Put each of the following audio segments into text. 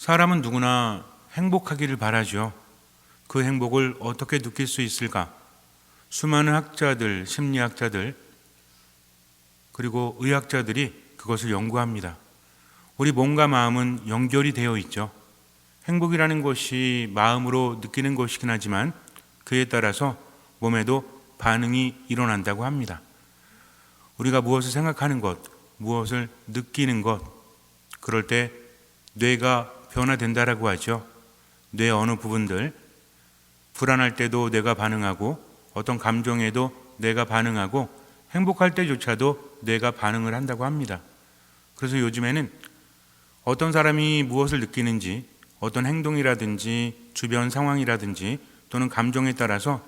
사람은 누구나 행복하기를 바라죠. 그 행복을 어떻게 느낄 수 있을까? 수많은 학자들, 심리학자들, 그리고 의학자들이 그것을 연구합니다. 우리 몸과 마음은 연결이 되어 있죠. 행복이라는 것이 마음으로 느끼는 것이긴 하지만 그에 따라서 몸에도 반응이 일어난다고 합니다. 우리가 무엇을 생각하는 것, 무엇을 느끼는 것, 그럴 때 뇌가 변화된다라고 하죠. 뇌 어느 부분들, 불안할 때도 뇌가 반응하고 어떤 감정에도 뇌가 반응하고 행복할 때조차도 뇌가 반응을 한다고 합니다. 그래서 요즘에는 어떤 사람이 무엇을 느끼는지 어떤 행동이라든지 주변 상황이라든지 또는 감정에 따라서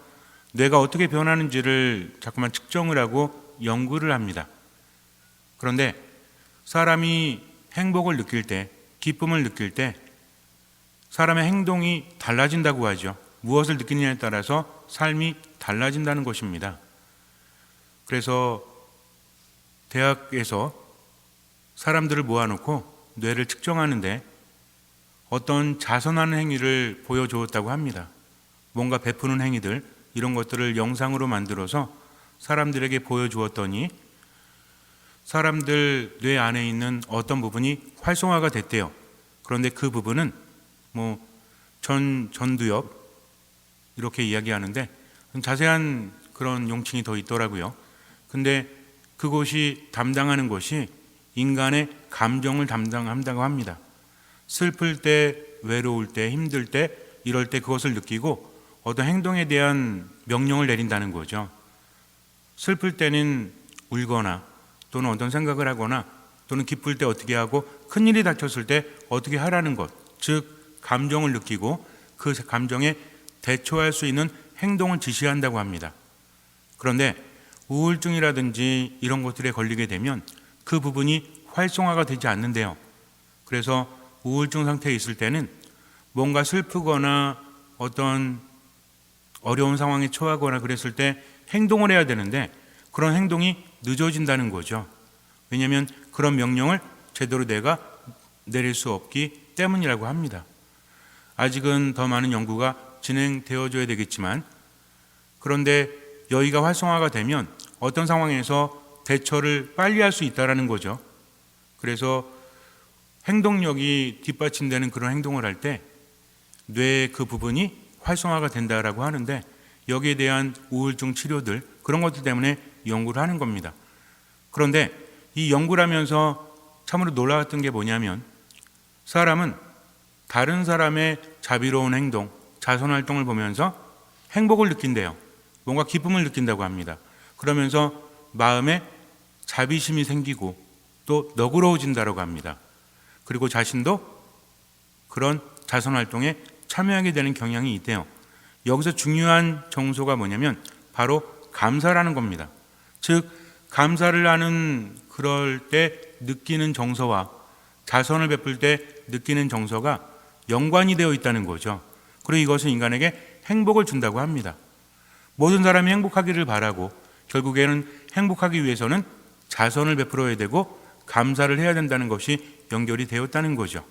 뇌가 어떻게 변하는지를 자꾸만 측정을 하고 연구를 합니다. 그런데 사람이 행복을 느낄 때, 기쁨을 느낄 때 사람의 행동이 달라진다고 하죠. 무엇을 느끼느냐에 따라서 삶이 달라진다는 것입니다. 그래서 대학에서 사람들을 모아놓고 뇌를 측정하는데 어떤 자선하는 행위를 보여주었다고 합니다. 뭔가 베푸는 행위들, 이런 것들을 영상으로 만들어서 사람들에게 보여주었더니 사람들 뇌 안에 있는 어떤 부분이 활성화가 됐대요. 그런데 그 부분은 뭐 전 전두엽 이렇게 이야기하는데 자세한 그런 용칭이 더 있더라고요. 근데 그곳이 담당하는 것이 인간의 감정을 담당한다고 합니다. 슬플 때, 외로울 때, 힘들 때, 이럴 때 그것을 느끼고 어떤 행동에 대한 명령을 내린다는 거죠. 슬플 때는 울거나 또는 어떤 생각을 하거나 또는 기쁠 때 어떻게 하고 큰 일이 닥쳤을 때 어떻게 하라는 것, 즉 감정을 느끼고 그 감정에 대처할 수 있는 행동을 지시한다고 합니다. 그런데 우울증이라든지 이런 것들에 걸리게 되면 그 부분이 활성화가 되지 않는데요. 그래서 우울증 상태에 있을 때는 뭔가 슬프거나 어떤 어려운 상황에 처하거나 그랬을 때 행동을 해야 되는데 그런 행동이 늦어진다는 거죠. 왜냐하면 그런 명령을 제대로 내가 내릴 수 없기 때문이라고 합니다. 아직은 더 많은 연구가 진행되어져야 되겠지만 그런데 여기가 활성화가 되면 어떤 상황에서 대처를 빨리 할 수 있다라는 거죠. 그래서 행동력이 뒷받침되는 그런 행동을 할 때 뇌의 그 부분이 활성화가 된다라고 하는데 여기에 대한 우울증 치료들 그런 것들 때문에 연구를 하는 겁니다. 그런데 이 연구를 하면서 참으로 놀라웠던 게 뭐냐면 사람은 다른 사람의 자비로운 행동, 자선 활동을 보면서 행복을 느낀대요. 뭔가 기쁨을 느낀다고 합니다. 그러면서 마음에 자비심이 생기고 또 너그러워진다고 합니다. 그리고 자신도 그런 자선 활동에 참여하게 되는 경향이 있대요. 여기서 중요한 정소가 뭐냐면 바로 감사라는 겁니다. 즉 감사를 하는 그럴 때 느끼는 정서와 자선을 베풀 때 느끼는 정서가 연관이 되어 있다는 거죠. 그리고 이것은 인간에게 행복을 준다고 합니다. 모든 사람이 행복하기를 바라고 결국에는 행복하기 위해서는 자선을 베풀어야 되고 감사를 해야 된다는 것이 연결이 되었다는 거죠.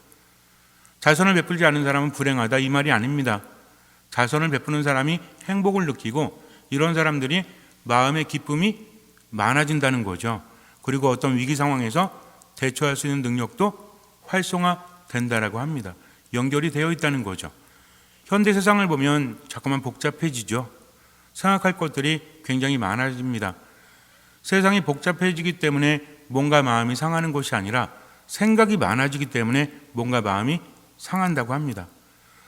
자선을 베풀지 않는 사람은 불행하다 이 말이 아닙니다. 자선을 베푸는 사람이 행복을 느끼고 이런 사람들이 마음의 기쁨이 많아진다는 거죠. 그리고 어떤 위기 상황에서 대처할 수 있는 능력도 활성화된다라고 합니다. 연결이 되어 있다는 거죠. 현대 세상을 보면 자꾸만 복잡해지죠. 생각할 것들이 굉장히 많아집니다. 세상이 복잡해지기 때문에 뭔가 마음이 상하는 것이 아니라 생각이 많아지기 때문에 뭔가 마음이 상한다고 합니다.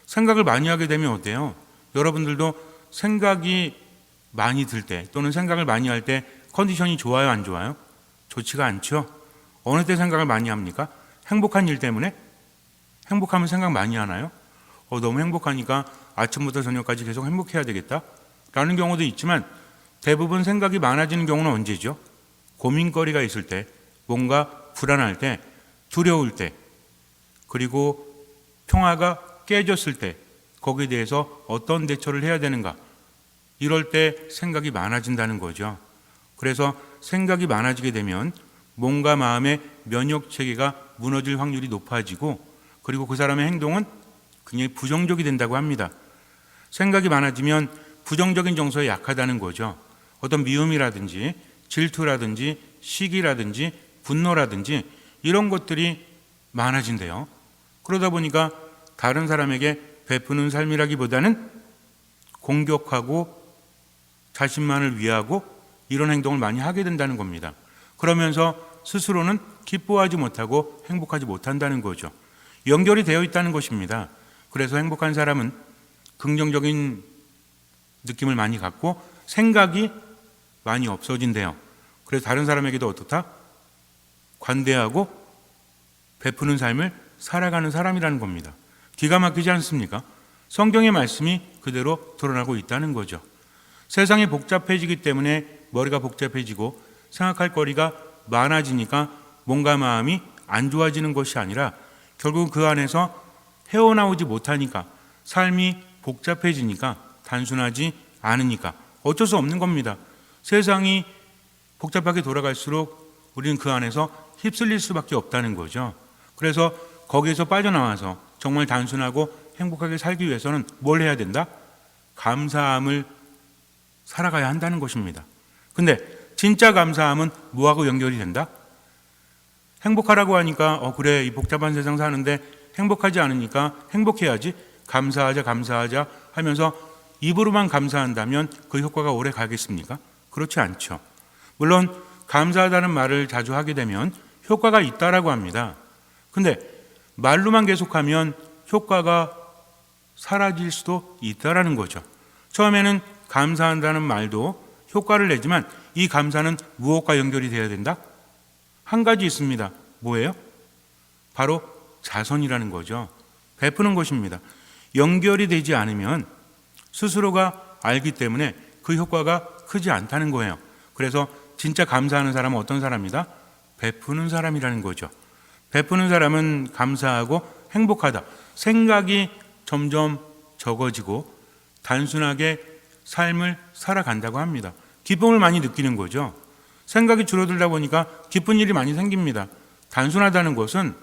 생각을 많이 하게 되면 어때요? 여러분들도 생각이 많이 들 때 또는 생각을 많이 할 때 컨디션이 좋아요, 안 좋아요? 좋지가 않죠. 어느 때 생각을 많이 합니까? 행복한 일 때문에? 행복하면 생각 많이 하나요? 어, 너무 행복하니까 아침부터 저녁까지 계속 행복해야 되겠다? 라는 경우도 있지만 대부분 생각이 많아지는 경우는 언제죠? 고민거리가 있을 때, 뭔가 불안할 때, 두려울 때, 그리고 평화가 깨졌을 때, 거기에 대해서 어떤 대처를 해야 되는가? 이럴 때 생각이 많아진다는 거죠. 그래서 생각이 많아지게 되면 몸과 마음의 면역 체계가 무너질 확률이 높아지고 그리고 그 사람의 행동은 굉장히 부정적이 된다고 합니다. 생각이 많아지면 부정적인 정서에 약하다는 거죠. 어떤 미움이라든지 질투라든지 시기라든지 분노라든지 이런 것들이 많아진대요. 그러다 보니까 다른 사람에게 베푸는 삶이라기보다는 공격하고 자신만을 위하고 이런 행동을 많이 하게 된다는 겁니다. 그러면서 스스로는 기뻐하지 못하고 행복하지 못한다는 거죠. 연결이 되어 있다는 것입니다. 그래서 행복한 사람은 긍정적인 느낌을 많이 갖고 생각이 많이 없어진대요. 그래서 다른 사람에게도 어떻다? 관대하고 베푸는 삶을 살아가는 사람이라는 겁니다. 기가 막히지 않습니까? 성경의 말씀이 그대로 드러나고 있다는 거죠. 세상이 복잡해지기 때문에 머리가 복잡해지고 생각할 거리가 많아지니까 몸과 마음이 안 좋아지는 것이 아니라 결국 그 안에서 헤어나오지 못하니까 삶이 복잡해지니까 단순하지 않으니까 어쩔 수 없는 겁니다. 세상이 복잡하게 돌아갈수록 우리는 그 안에서 휩쓸릴 수밖에 없다는 거죠. 그래서 거기에서 빠져나와서 정말 단순하고 행복하게 살기 위해서는 뭘 해야 된다? 감사함을 살아가야 한다는 것입니다. 근데 진짜 감사함은 뭐하고 연결이 된다? 행복하라고 하니까 어 그래 이 복잡한 세상 사는데 행복하지 않으니까 행복해야지 감사하자 감사하자 하면서 입으로만 감사한다면 그 효과가 오래 가겠습니까? 그렇지 않죠. 물론 감사하다는 말을 자주 하게 되면 효과가 있다라고 합니다. 근데 말로만 계속하면 효과가 사라질 수도 있다라는 거죠. 처음에는 감사한다는 말도 효과를 내지만 이 감사는 무엇과 연결이 되어야 된다? 한 가지 있습니다. 뭐예요? 바로 자선이라는 거죠. 베푸는 것입니다. 연결이 되지 않으면 스스로가 알기 때문에 그 효과가 크지 않다는 거예요. 그래서 진짜 감사하는 사람은 어떤 사람이다? 베푸는 사람이라는 거죠. 베푸는 사람은 감사하고 행복하다. 생각이 점점 적어지고 단순하게 삶을 살아간다고 합니다. 기쁨을 많이 느끼는 거죠. 생각이 줄어들다 보니까 기쁜 일이 많이 생깁니다. 단순하다는 것은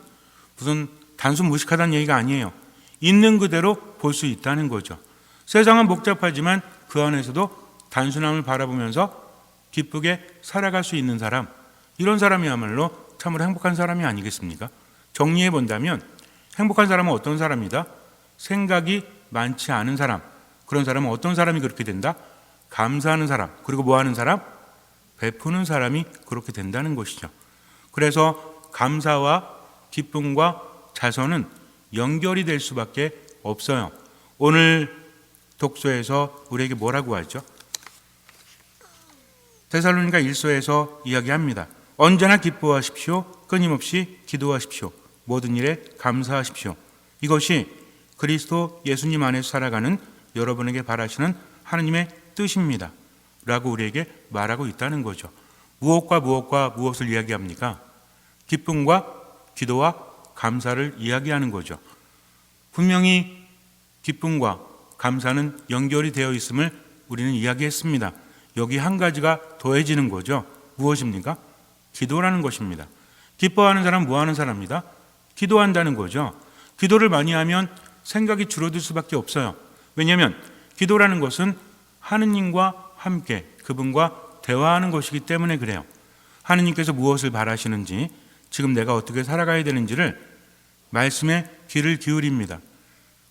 무슨 단순 무식하다는 얘기가 아니에요. 있는 그대로 볼 수 있다는 거죠. 세상은 복잡하지만 그 안에서도 단순함을 바라보면서 기쁘게 살아갈 수 있는 사람, 이런 사람이야말로 참으로 행복한 사람이 아니겠습니까? 정리해 본다면 행복한 사람은 어떤 사람이다? 생각이 많지 않은 사람. 그런 사람은 어떤 사람이 그렇게 된다? 감사하는 사람. 그리고 뭐 하는 사람? 베푸는 사람이 그렇게 된다는 것이죠. 그래서 감사와 기쁨과 자선은 연결이 될 수밖에 없어요. 오늘 독서에서 우리에게 뭐라고 하죠? 데살로니가 일서에서 이야기합니다. 언제나 기뻐하십시오. 끊임없이 기도하십시오. 모든 일에 감사하십시오. 이것이 그리스도 예수님 안에서 살아가는 여러분에게 바라시는 하느님의 뜻입니다. 라고 우리에게 말하고 있다는 거죠. 무엇과 무엇과 무엇을 이야기합니까? 기쁨과 기도와 감사를 이야기하는 거죠. 분명히 기쁨과 감사는 연결이 되어 있음을 우리는 이야기했습니다. 여기 한 가지가 더해지는 거죠. 무엇입니까? 기도라는 것입니다. 기뻐하는 사람 뭐 하는 사람입니다? 기도한다는 거죠. 기도를 많이 하면 생각이 줄어들 수밖에 없어요. 왜냐하면 기도라는 것은 하느님과 함께 그분과 대화하는 것이기 때문에 그래요. 하느님께서 무엇을 바라시는지 지금 내가 어떻게 살아가야 되는지를 말씀에 귀를 기울입니다.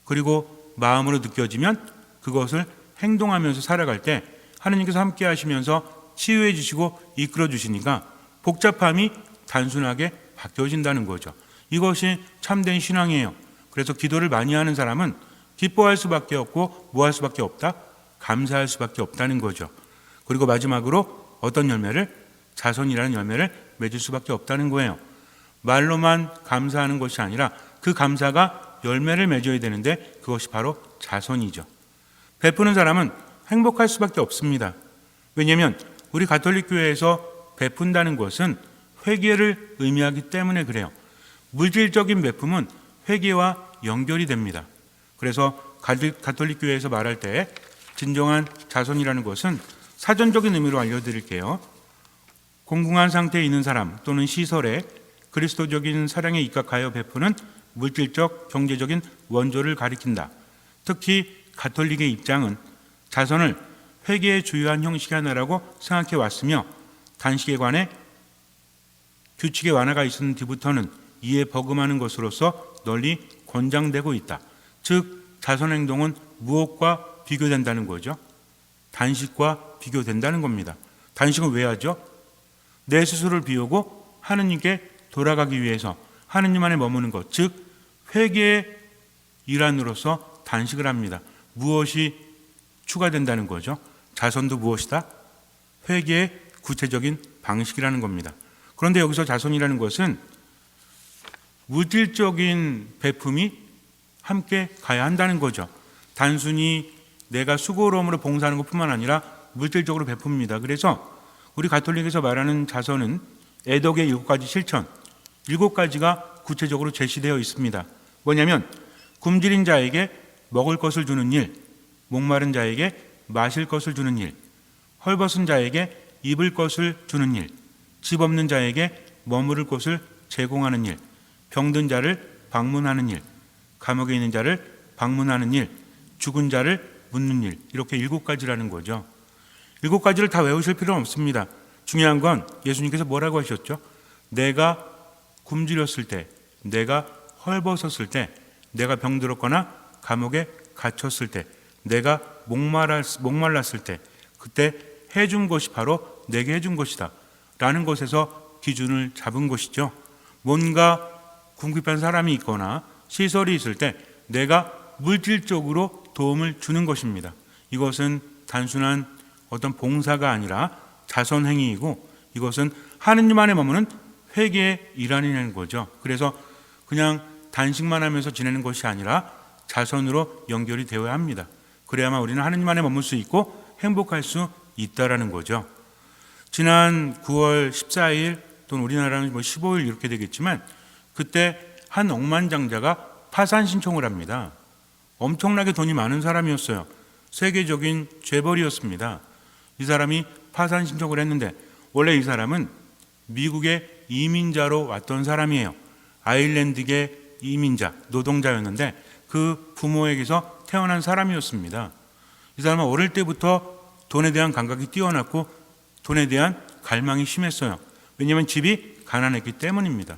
그리고 마음으로 느껴지면 그것을 행동하면서 살아갈 때 하느님께서 함께 하시면서 치유해 주시고 이끌어 주시니까 복잡함이 단순하게 바뀌어진다는 거죠. 이것이 참된 신앙이에요. 그래서 기도를 많이 하는 사람은 기뻐할 수밖에 없고 뭐 할 수밖에 없다? 감사할 수밖에 없다는 거죠. 그리고 마지막으로 어떤 열매를 자선이라는 열매를 맺을 수밖에 없다는 거예요. 말로만 감사하는 것이 아니라 그 감사가 열매를 맺어야 되는데 그것이 바로 자선이죠. 베푸는 사람은 행복할 수밖에 없습니다. 왜냐하면 우리 가톨릭 교회에서 베푼다는 것은 회개를 의미하기 때문에 그래요. 물질적인 베품은 회개와 연결이 됩니다. 그래서 가톨릭 교회에서 말할 때 진정한 자선이라는 것은 사전적인 의미로 알려드릴게요. 공공한 상태에 있는 사람 또는 시설에 그리스도적인 사랑에 입각하여 베푸는 물질적, 경제적인 원조를 가리킨다. 특히 가톨릭의 입장은 자선을 회계의 주요한 형식이 하나라고 생각해 왔으며 단식에 관해 규칙의 완화가 있었는 뒤부터는 이에 버금하는 것으로서 널리 권장되고 있다. 즉 자선 행동은 무엇과 비교된다는 거죠? 단식과 비교된다는 겁니다. 단식은 왜 하죠? 내 스스로를 비우고 하느님께 돌아가기 위해서 하느님 안에 머무는 것, 즉 회개의 일환으로서 단식을 합니다. 무엇이 추가된다는 거죠? 자선도 무엇이다? 회개의 구체적인 방식이라는 겁니다. 그런데 여기서 자선이라는 것은 물질적인 베품이 함께 가야 한다는 거죠. 단순히 내가 수고로움으로 봉사하는 것뿐만 아니라 물질적으로 베풉니다. 그래서 우리 가톨릭에서 말하는 자선은 애덕의 일곱 가지 실천, 일곱 가지가 구체적으로 제시되어 있습니다. 뭐냐면 굶주린 자에게 먹을 것을 주는 일, 목마른 자에게 마실 것을 주는 일, 헐벗은 자에게 입을 것을 주는 일, 집 없는 자에게 머무를 곳을 제공하는 일, 병든 자를 방문하는 일, 감옥에 있는 자를 방문하는 일, 죽은 자를 묻는 일, 이렇게 일곱 가지라는 거죠. 일곱 가지를 다 외우실 필요는 없습니다. 중요한 건 예수님께서 뭐라고 하셨죠? 내가 굶주렸을 때, 내가 헐벗었을 때, 내가 병들었거나 감옥에 갇혔을 때, 내가 목말랐, 목말랐을 때, 그때 해준 것이 바로 내게 해준 것이다. 라는 것에서 기준을 잡은 것이죠. 뭔가 궁핍한 사람이 있거나 시설이 있을 때 내가 물질적으로 도움을 주는 것입니다. 이것은 단순한 어떤 봉사가 아니라 자선 행위이고 이것은 하느님 안에 머무는 회개의 일환이라는 거죠. 그래서 그냥 단식만 하면서 지내는 것이 아니라 자선으로 연결이 되어야 합니다. 그래야만 우리는 하느님 안에 머물 수 있고 행복할 수 있다라는 거죠. 지난 9월 14일 또는 우리나라는 뭐 15일 이렇게 되겠지만 그때 한 억만장자가 파산 신청을 합니다. 엄청나게 돈이 많은 사람이었어요. 세계적인 재벌이었습니다. 이 사람이 파산 신청을 했는데 원래 이 사람은 미국의 이민자로 왔던 사람이에요. 아일랜드계 이민자, 노동자였는데 그 부모에게서 태어난 사람이었습니다. 이 사람은 어릴 때부터 돈에 대한 감각이 뛰어났고 돈에 대한 갈망이 심했어요. 왜냐하면 집이 가난했기 때문입니다.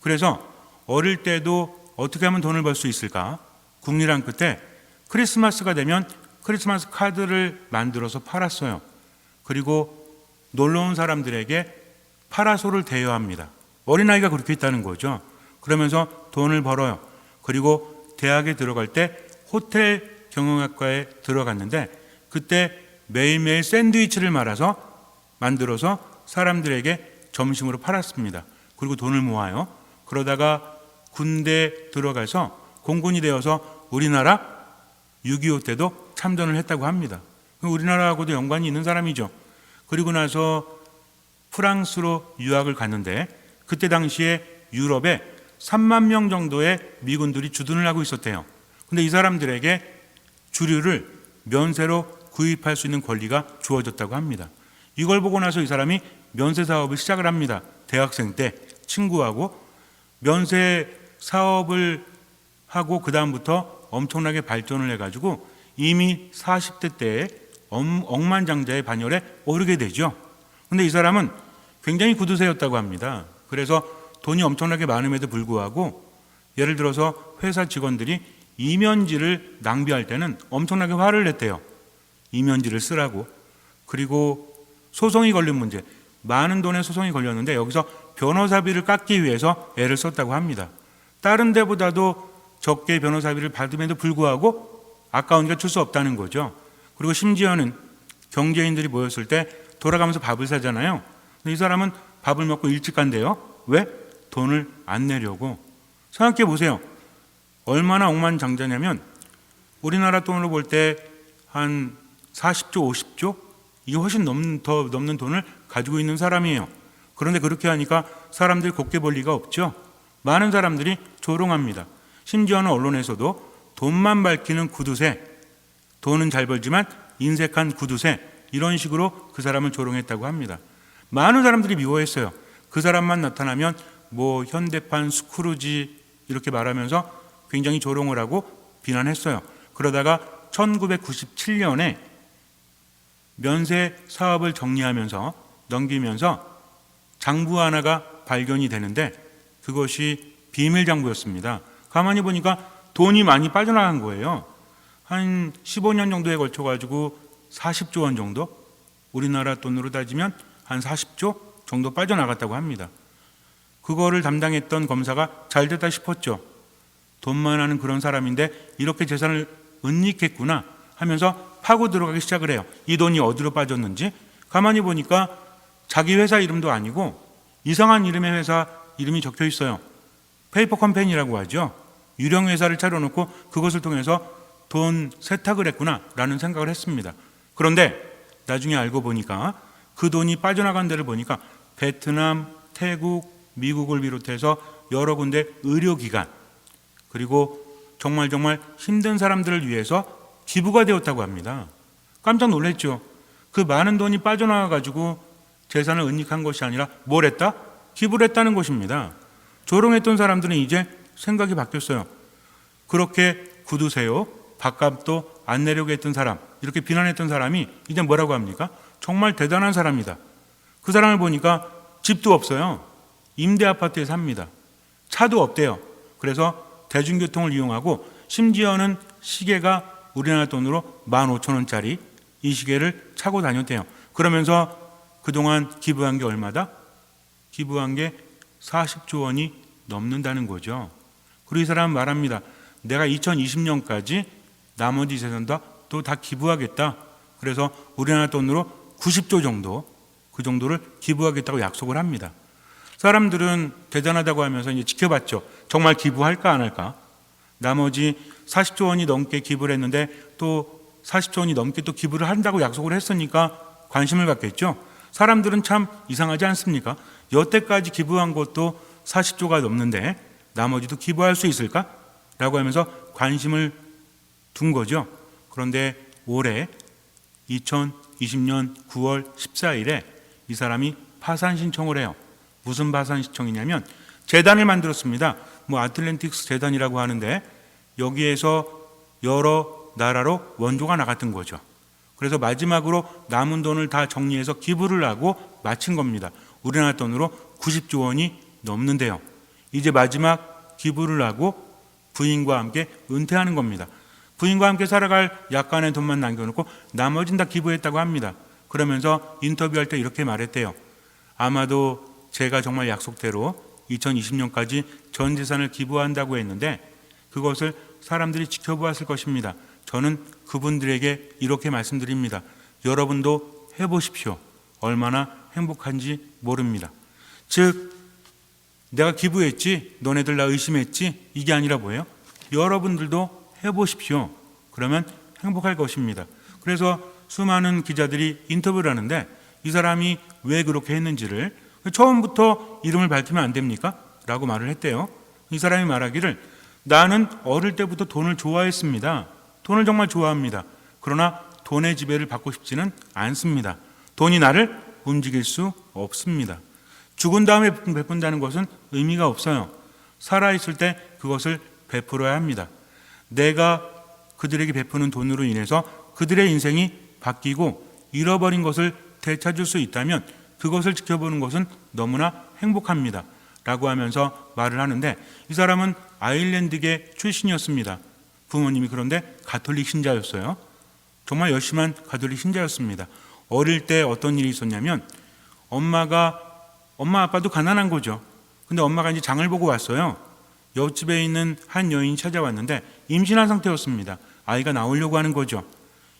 그래서 어릴 때도 어떻게 하면 돈을 벌 수 있을까? 국리랑 끝에 크리스마스가 되면 크리스마스 카드를 만들어서 팔았어요. 그리고 놀러 온 사람들에게 파라솔을 대여합니다. 어린아이가 그렇게 있다는 거죠. 그러면서 돈을 벌어요. 그리고 대학에 들어갈 때 호텔 경영학과에 들어갔는데 그때 매일매일 샌드위치를 말아서 만들어서 사람들에게 점심으로 팔았습니다. 그리고 돈을 모아요. 그러다가 군대 들어가서 공군이 되어서 우리나라 6.25 때도 참전을 했다고 합니다. 우리나라하고도 연관이 있는 사람이죠. 그리고 나서 프랑스로 유학을 갔는데 그때 당시에 유럽에 3만 명 정도의 미군들이 주둔을 하고 있었대요. 근데 이 사람들에게 주류를 면세로 구입할 수 있는 권리가 주어졌다고 합니다. 이걸 보고 나서 이 사람이 면세 사업을 시작을 합니다. 대학생 때 친구하고 면세 사업을 하고 그 다음부터 엄청나게 발전을 해가지고 이미 40대 때에 억만장자의 반열에 오르게 되죠. 근데 이 사람은 굉장히 구두쇠였다고 합니다. 그래서 돈이 엄청나게 많음에도 불구하고 예를 들어서 회사 직원들이 이면지를 낭비할 때는 엄청나게 화를 냈대요. 이면지를 쓰라고. 그리고 소송이 걸린 문제. 많은 돈의 소송이 걸렸는데 여기서 변호사비를 깎기 위해서 애를 썼다고 합니다. 다른 데보다도 적게 변호사비를 받음에도 불구하고 아까우니까 줄 수 없다는 거죠. 그리고 심지어는 경제인들이 모였을 때 돌아가면서 밥을 사잖아요. 이 사람은 밥을 먹고 일찍 간대요. 왜? 돈을 안 내려고. 생각해 보세요. 얼마나 억만장자냐면 우리나라 돈으로 볼 때 한 40조, 50조? 이게 훨씬 넘는, 더 넘는 돈을 가지고 있는 사람이에요. 그런데 그렇게 하니까 사람들이 곱게 볼 리가 없죠. 많은 사람들이 조롱합니다. 심지어는 언론에서도 돈만 밝히는 구두쇠, 돈은 잘 벌지만 인색한 구두쇠, 이런 식으로 그 사람을 조롱했다고 합니다. 많은 사람들이 미워했어요. 그 사람만 나타나면 뭐 현대판 스크루지 이렇게 말하면서 굉장히 조롱을 하고 비난했어요. 그러다가 1997년에 면세 사업을 정리하면서 넘기면서 장부 하나가 발견이 되는데 그것이 비밀 장부였습니다. 가만히 보니까 돈이 많이 빠져나간 거예요. 한 15년 정도에 걸쳐 가지고 40조 원 정도 우리나라 돈으로 따지면 한 40조 정도 빠져나갔다고 합니다. 그거를 담당했던 검사가 잘 됐다 싶었죠. 돈만 하는 그런 사람인데 이렇게 재산을 은닉했구나 하면서 파고 들어가기 시작을 해요. 이 돈이 어디로 빠졌는지 가만히 보니까 자기 회사 이름도 아니고 이상한 이름의 회사 이름이 적혀 있어요. 페이퍼 컴퍼니라고 하죠. 유령 회사를 차려놓고 그것을 통해서 돈 세탁을 했구나라는 생각을 했습니다. 그런데 나중에 알고 보니까 그 돈이 빠져나간 데를 보니까 베트남, 태국, 미국을 비롯해서 여러 군데 의료기관 그리고 정말 정말 힘든 사람들을 위해서 기부가 되었다고 합니다. 깜짝 놀랐죠. 그 많은 돈이 빠져나와 가지고 재산을 은닉한 것이 아니라 뭘 했다? 기부를 했다는 것입니다. 조롱했던 사람들은 이제 생각이 바뀌었어요. 그렇게 굳으세요. 밥값도 안 내려고 했던 사람, 이렇게 비난했던 사람이 이제 뭐라고 합니까? 정말 대단한 사람이다. 그 사람을 보니까 집도 없어요. 임대 아파트에 삽니다. 차도 없대요. 그래서 대중교통을 이용하고 심지어는 시계가 우리나라 돈으로 15,000원짜리 이 시계를 차고 다녔대요. 그러면서 그동안 기부한 게 얼마다? 기부한 게 40조 원이 넘는다는 거죠. 그리고 이 사람은 말합니다. 내가 2020년까지 나머지 재산도 또다 기부하겠다. 그래서 우리나라 돈으로 90조 정도 그 정도를 기부하겠다고 약속을 합니다. 사람들은 대단하다고 하면서 이제 지켜봤죠. 정말 기부할까 안 할까? 나머지 40조 원이 넘게 기부를 했는데 또 40조 원이 넘게 또 기부를 한다고 약속을 했으니까 관심을 갖겠죠. 사람들은 참 이상하지 않습니까? 여태까지 기부한 것도 40조가 넘는데 나머지도 기부할 수 있을까? 라고 하면서 관심을 둔 거죠. 그런데 올해 2020년 9월 14일에 이 사람이 파산 신청을 해요. 무슨 파산 신청이냐면 재단을 만들었습니다. 뭐 아틀랜틱스 재단이라고 하는데 여기에서 여러 나라로 원조가 나갔던 거죠. 그래서 마지막으로 남은 돈을 다 정리해서 기부를 하고 마친 겁니다. 우리나라 돈으로 90조 원이 넘는데요. 이제 마지막 기부를 하고 부인과 함께 은퇴하는 겁니다. 부인과 함께 살아갈 약간의 돈만 남겨놓고 나머진 다 기부했다고 합니다. 그러면서 인터뷰할 때 이렇게 말했대요. 아마도 제가 정말 약속대로 2020년까지 전 재산을 기부한다고 했는데 그것을 사람들이 지켜보았을 것입니다. 저는 그분들에게 이렇게 말씀드립니다. 여러분도 해보십시오. 얼마나 행복한지 모릅니다. 즉, 내가 기부했지, 너네들 나 의심했지, 이게 아니라 뭐예요? 여러분들도 해보십시오. 그러면 행복할 것입니다. 그래서 수많은 기자들이 인터뷰를 하는데 이 사람이 왜 그렇게 했는지를 처음부터 이름을 밝히면 안 됩니까? 라고 말을 했대요. 이 사람이 말하기를 나는 어릴 때부터 돈을 좋아했습니다. 돈을 정말 좋아합니다. 그러나 돈의 지배를 받고 싶지는 않습니다. 돈이 나를 움직일 수 없습니다. 죽은 다음에 베푼다는 것은 의미가 없어요. 살아있을 때 그것을 베풀어야 합니다. 내가 그들에게 베푸는 돈으로 인해서 그들의 인생이 바뀌고 잃어버린 것을 되찾을 수 있다면 그것을 지켜보는 것은 너무나 행복합니다. 라고 하면서 말을 하는데 이 사람은 아일랜드계 출신이었습니다. 부모님이 그런데 가톨릭 신자였어요. 정말 열심한 가톨릭 신자였습니다. 어릴 때 어떤 일이 있었냐면 엄마가 엄마 아빠도 가난한 거죠. 근데 엄마가 이제 장을 보고 왔어요. 옆집에 있는 한 여인이 찾아왔는데 임신한 상태였습니다. 아이가 나오려고 하는 거죠.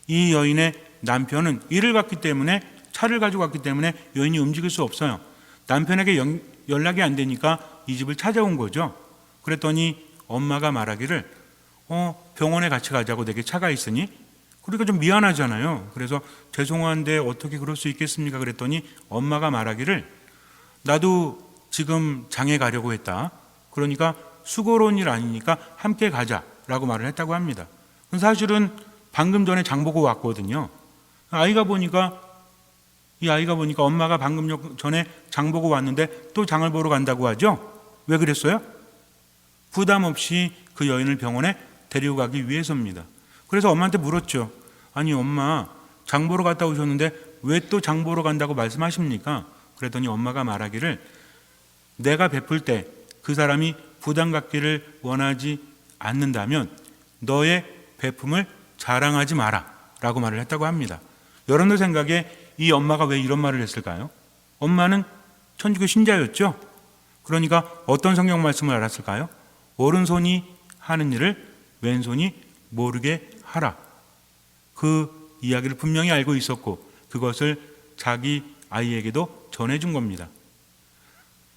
이 여인의 남편은 일을 갔기 때문에 차를 가지고 왔기 때문에 여인이 움직일 수 없어요. 남편에게 연, 연락이 안 되니까 이 집을 찾아온 거죠. 그랬더니 엄마가 말하기를 어, 병원에 같이 가자고 내게 차가 있으니 그러니까 좀 미안하잖아요. 그래서 죄송한데 어떻게 그럴 수 있겠습니까? 그랬더니 엄마가 말하기를 나도 지금 장에 가려고 했다. 그러니까 수고로운 일 아니니까 함께 가자라고 말을 했다고 합니다. 사실은 방금 전에 장 보고 왔거든요. 아이가 보니까 이 아이가 보니까 엄마가 방금 전에 장 보고 왔는데 또 장을 보러 간다고 하죠? 왜 그랬어요? 부담 없이 그 여인을 병원에 데리고 가기 위해서입니다. 그래서 엄마한테 물었죠. 아니 엄마 장 보러 갔다 오셨는데 왜 또 장 보러 간다고 말씀하십니까? 그랬더니 엄마가 말하기를 내가 베풀 때 그 사람이 부담 갖기를 원하지 않는다면 너의 베품을 자랑하지 마라 라고 말을 했다고 합니다. 여러분들 생각에 이 엄마가 왜 이런 말을 했을까요? 엄마는 천주교 신자였죠. 그러니까 어떤 성경 말씀을 알았을까요? 오른손이 하는 일을 왼손이 모르게 하라. 그 이야기를 분명히 알고 있었고 그것을 자기 아이에게도 전해준 겁니다.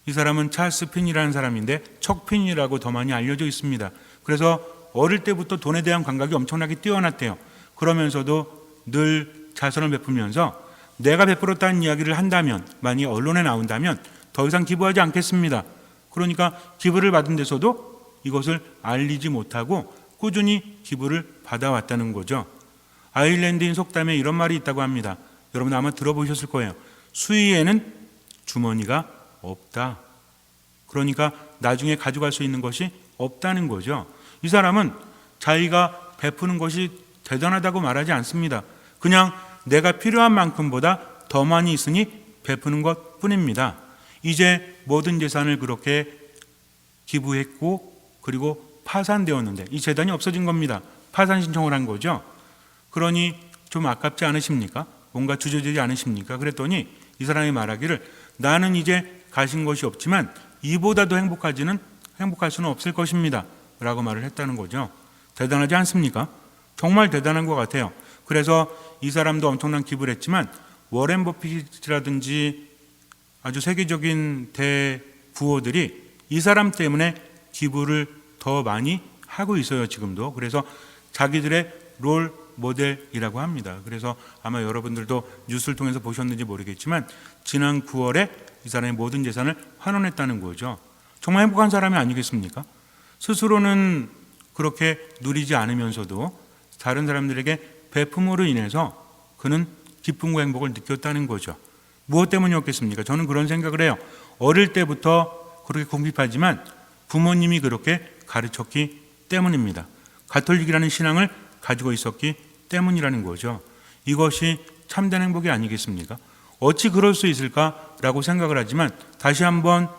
이 사람은 찰스 핀이라는 사람인데 척핀이라고 더 많이 알려져 있습니다. 그래서 어릴 때부터 돈에 대한 감각이 엄청나게 뛰어났대요. 그러면서도 늘 자선을 베풀면서 내가 베풀었다는 이야기를 한다면 만약 언론에 나온다면 더 이상 기부하지 않겠습니다. 그러니까 기부를 받은 데서도 이것을 알리지 못하고 꾸준히 기부를 받아왔다는 거죠. 아일랜드인 속담에 이런 말이 있다고 합니다. 여러분 아마 들어보셨을 거예요. 수위에는 주머니가 없다. 그러니까 나중에 가져갈 수 있는 것이 없다는 거죠. 이 사람은 자기가 베푸는 것이 대단하다고 말하지 않습니다. 그냥 내가 필요한 만큼보다 더 많이 있으니 베푸는 것 뿐입니다. 이제 모든 재산을 그렇게 기부했고 그리고 파산되었는데 이 재단이 없어진 겁니다. 파산 신청을 한 거죠. 그러니 좀 아깝지 않으십니까? 뭔가 주저되지 않으십니까? 그랬더니 이 사람이 말하기를 나는 이제 가신 것이 없지만 이보다도 행복하지는 행복할 수는 없을 것입니다. 라고 말을 했다는 거죠. 대단하지 않습니까? 정말 대단한 것 같아요. 그래서 이 사람도 엄청난 기부를 했지만 워렌 버핏이라든지 아주 세계적인 대부호들이 이 사람 때문에 기부를 더 많이 하고 있어요, 지금도. 그래서 자기들의 롤 모델이라고 합니다. 그래서 아마 여러분들도 뉴스를 통해서 보셨는지 모르겠지만 지난 9월에 이 사람의 모든 재산을 환원했다는 거죠. 정말 행복한 사람이 아니겠습니까? 스스로는 그렇게 누리지 않으면서도 다른 사람들에게 베품으로 인해서 그는 기쁨과 행복을 느꼈다는 거죠. 무엇 때문이었겠습니까? 저는 그런 생각을 해요. 어릴 때부터 그렇게 궁핍하지만 부모님이 그렇게 가르쳤기 때문입니다. 가톨릭이라는 신앙을 가지고 있었기 때문이라는 거죠. 이것이 참된 행복이 아니겠습니까? 어찌 그럴 수 있을까라고 생각을 하지만 다시 한번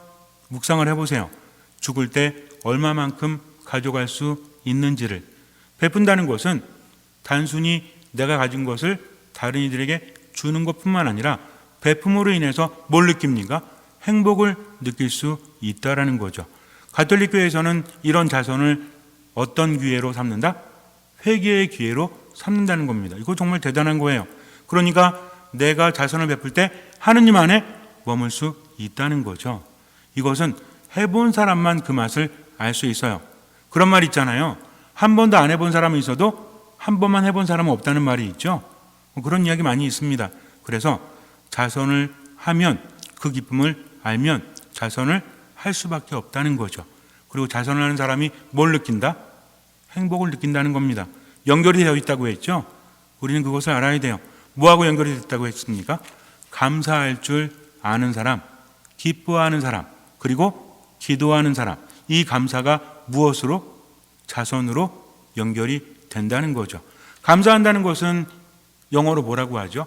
묵상을 해보세요. 죽을 때 얼마만큼 가져갈 수 있는지를 베푼다는 것은 단순히 내가 가진 것을 다른 이들에게 주는 것뿐만 아니라 베품으로 인해서 뭘 느낍니까? 행복을 느낄 수 있다라는 거죠. 가톨릭 교회에서는 이런 자선을 어떤 기회로 삼는다? 회개의 기회로 삼는다는 겁니다. 이거 정말 대단한 거예요. 그러니까 내가 자선을 베풀 때 하느님 안에 머물 수 있다는 거죠. 이것은 해본 사람만 그 맛을 알 수 있어요. 그런 말 있잖아요. 한 번도 안 해본 사람은 있어도 한 번만 해본 사람은 없다는 말이 있죠. 뭐 그런 이야기 많이 있습니다. 그래서 자선을 하면 그 기쁨을 알면 자선을 할 수밖에 없다는 거죠. 그리고 자선을 하는 사람이 뭘 느낀다? 행복을 느낀다는 겁니다. 연결이 되어 있다고 했죠. 우리는 그것을 알아야 돼요. 뭐하고 연결이 됐다고 했습니까? 감사할 줄 아는 사람, 기뻐하는 사람, 그리고 기도하는 사람. 이 감사가 무엇으로? 자선으로 연결이 된다는 거죠. 감사한다는 것은 영어로 뭐라고 하죠?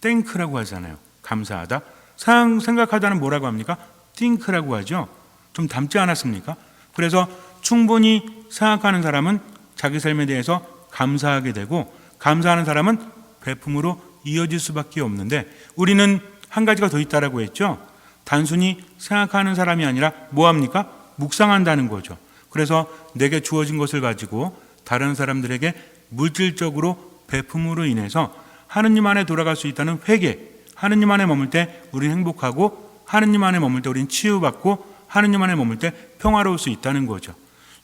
땡크라고 하잖아요. 감사하다. 생각하다는 뭐라고 합니까? think라고 하죠. 좀 닮지 않았습니까? 그래서 충분히 생각하는 사람은 자기 삶에 대해서 감사하게 되고 감사하는 사람은 베품으로 이어질 수밖에 없는데 우리는 한 가지가 더 있다라고 했죠. 단순히 생각하는 사람이 아니라 뭐 합니까? 묵상한다는 거죠. 그래서 내게 주어진 것을 가지고 다른 사람들에게 물질적으로 베품으로 인해서 하느님 안에 돌아갈 수 있다는 회개. 하느님 안에 머물 때 우리는 행복하고 하느님 안에 머물 때 우리는 치유받고 하느님 안에 머물 때 평화로울 수 있다는 거죠.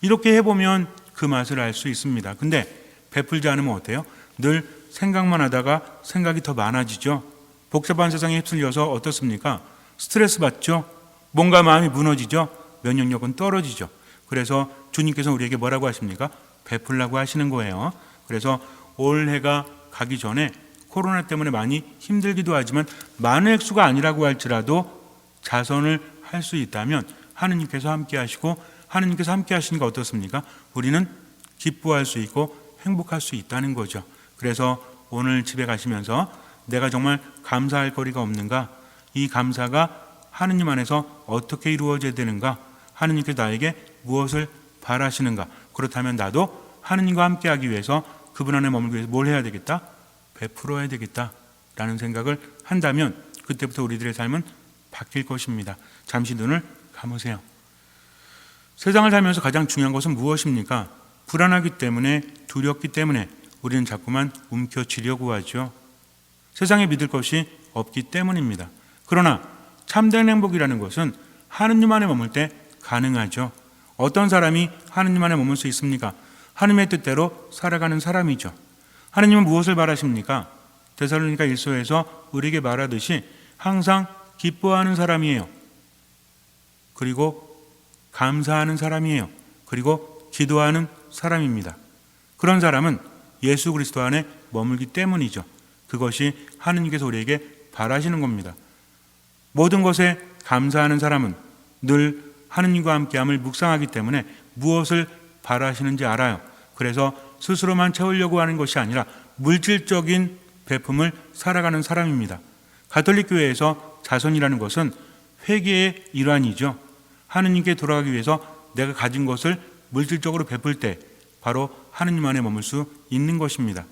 이렇게 해보면 그 맛을 알 수 있습니다. 근데 베풀지 않으면 어때요? 늘 생각만 하다가 생각이 더 많아지죠. 복잡한 세상에 휩쓸려서 어떻습니까? 스트레스 받죠. 뭔가 마음이 무너지죠. 면역력은 떨어지죠. 그래서 주님께서 우리에게 뭐라고 하십니까? 베풀라고 하시는 거예요. 그래서 올해가 가기 전에 코로나 때문에 많이 힘들기도 하지만 많은 액수가 아니라고 할지라도 자선을 할 수 있다면 하느님께서 함께 하시고 하느님께서 함께 하시니까 어떻습니까? 우리는 기뻐할 수 있고 행복할 수 있다는 거죠. 그래서 오늘 집에 가시면서 내가 정말 감사할 거리가 없는가? 이 감사가 하느님 안에서 어떻게 이루어져야 되는가? 하느님께서 나에게 무엇을 바라시는가? 그렇다면 나도 하느님과 함께 하기 위해서 그분 안에 머물기 위해서 뭘 해야 되겠다? 베풀어야 되겠다. 라는 생각을 한다면 그때부터 우리들의 삶은 바뀔 것입니다. 잠시 눈을 감으세요. 세상을 살면서 가장 중요한 것은 무엇입니까? 불안하기 때문에 두렵기 때문에 우리는 자꾸만 움켜쥐려고 하죠. 세상에 믿을 것이 없기 때문입니다. 그러나 참된 행복이라는 것은 하느님 안에 머물 때 가능하죠. 어떤 사람이 하느님 안에 머물 수 있습니까? 하느님의 뜻대로 살아가는 사람이죠. 하느님은 무엇을 바라십니까? 데살로니가 일서에서 우리에게 말하듯이 항상 기뻐하는 사람이에요. 그리고 감사하는 사람이에요. 그리고 기도하는 사람입니다. 그런 사람은 예수 그리스도 안에 머물기 때문이죠. 그것이 하느님께서 우리에게 바라시는 겁니다. 모든 것에 감사하는 사람은 늘 하느님과 함께함을 묵상하기 때문에 무엇을 바라시는지 알아요. 그래서 스스로만 채우려고 하는 것이 아니라 물질적인 베품을 살아가는 사람입니다. 가톨릭 교회에서 자선이라는 것은 회개의 일환이죠. 하느님께 돌아가기 위해서 내가 가진 것을 물질적으로 베풀 때 바로 하느님 안에 머물 수 있는 것입니다.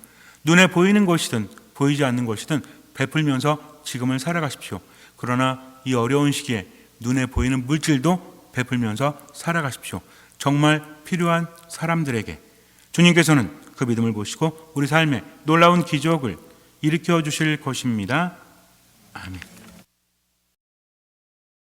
눈에 보이는 것이든 보이지 않는 것이든 베풀면서 지금을 살아가십시오. 그러나 이 어려운 시기에 눈에 보이는 물질도 베풀면서 살아가십시오. 정말 필요한 사람들에게 주님께서는 그 믿음을 보시고 우리 삶에 놀라운 기적을 일으켜 주실 것입니다. 아멘.